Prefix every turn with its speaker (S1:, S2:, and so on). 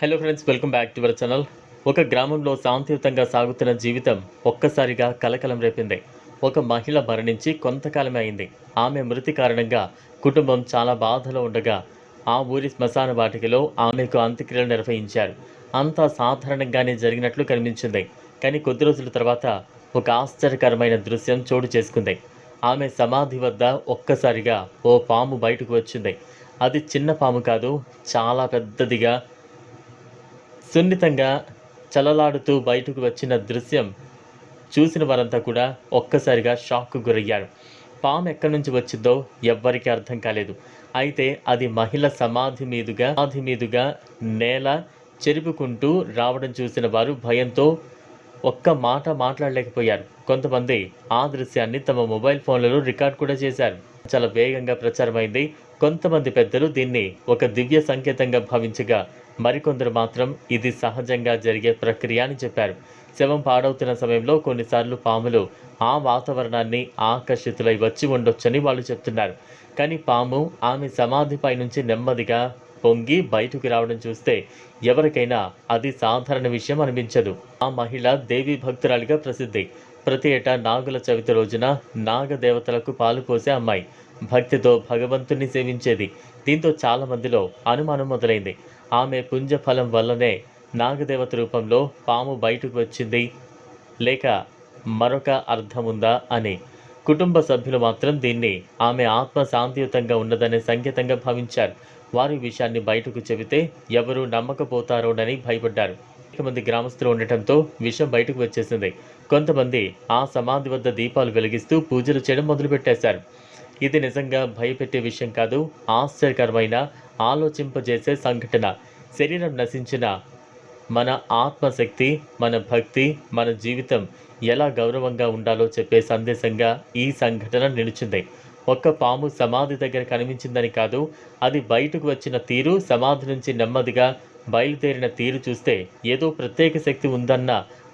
S1: Hello friends welcome back to our channel ఒక గ్రామంలో శాంతియుతంగా సాగుతున్న జీవితం ఒక్కసారిగా కలకలం రేపింది. ఒక మహిళ మరణించి కొంతకాలమే అయింది. ఆమె మృతి కారణంగా కుటుంబం చాలా బాధలో ఉండగా ఆ ఊరి శ్మశాన వాటికలో ఆమెకు అంత్యక్రియలు నిర్వహించారు. అంతా సాధారణంగానే జరిగినట్లు కనిపించింది. కానీ కొద్ది రోజుల తర్వాత ఒక ఆశ్చర్యకరమైన దృశ్యం చోటు చేసుకుంది. ఆమె సమాధి వద్ద ఒక్కసారిగా ఓ పాము బయటకు వచ్చింది. అది చిన్న పాము కాదు చాలా పెద్దదిగా సున్నితంగా చలలాడుతూ బయటకు వచ్చిన దృశ్యం చూసిన వారంతా కూడా ఒక్కసారిగా షాక్కు గురయ్యారు. పాము ఎక్కడి నుంచి వచ్చిందో ఎవ్వరికీ అర్థం కాలేదు. అయితే అది మహిళ సమాధి మీదుగా సమాధి మీదుగా నేల చెరుపుకుంటూ రావడం చూసిన వారు భయంతో ఒక్క మాట మాట్లాడలేకపోయారు. కొంతమంది ఆ దృశ్యాన్ని తమ మొబైల్ ఫోన్లలో రికార్డ్ కూడా చేశారు. చాలా వేగంగా ప్రచారమైంది కొంతమంది పెద్దలు దీన్ని ఒక దివ్య సంకేతంగా భావించగా మరికొందరు మాత్రం ఇది సహజంగా జరిగే ప్రక్రియ అని చెప్పారు. శవం పాడవుతున్న సమయంలో కొన్నిసార్లు పాములు ఆ వాతావరణాన్ని ఆకర్షితులై వచ్చి ఉండొచ్చని వాళ్ళు చెప్తున్నారు. కానీ పాము ఆమె సమాధిపై నుంచి నెమ్మదిగా పొంగి బయటకు రావడం చూస్తే ఎవరికైనా అది సాధారణ విషయం అనిపించదు. ఆ మహిళ దేవి భక్తురాలిగా ప్రసిద్ధి. ప్రతి ఏటా నాగుల చవితి రోజున నాగదేవతలకు పాలు పోసే అమ్మాయి. భక్తితో భగవంతుని సేవించేది. దీంతో చాలా మందిలో అనుమానం మొదలైంది. ఆమె పుంజఫలం వల్లనే నాగదేవత రూపంలో పాము బయటకు వచ్చింది. లేక మరొక అర్థం ఉందా అని. కుటుంబ సభ్యులు మాత్రం దీన్ని ఆమె ఆత్మ శాంతియుతంగా ఉన్నదనే సంకేతంగా భావించారు. వారి విషయాన్ని బయటకు చెబితే ఎవరు నమ్మకపోతారోనని భయపడ్డారు. కొంతమంది గ్రామస్తులు ఉండటంతో విషయం బయటకు వచ్చేసింది. కొంతమంది ఆ సమాధి వద్ద దీపాలు వెలిగిస్తూ పూజలు చేయడం మొదలుపెట్టేశారు. ఇది నిజంగా భయపెట్టే విషయం కాదు ఆశ్చర్యకరమైన ఆలోచింపజేసే సంఘటన. శరీరం నశించిన మన ఆత్మశక్తి మన భక్తి మన జీవితం ఎలా గౌరవంగా ఉండాలో చెప్పే సందేశంగా ఈ సంఘటన నిలిచింది. ఒక్క పాము సమాధి దగ్గర కనిపించిందని కాదు అది బయటకు వచ్చిన తీరు సమాధి నుంచి నెమ్మదిగా బయలుదేరిన తీరు చూస్తే ఏదో ప్రత్యేక శక్తి ఉందన్న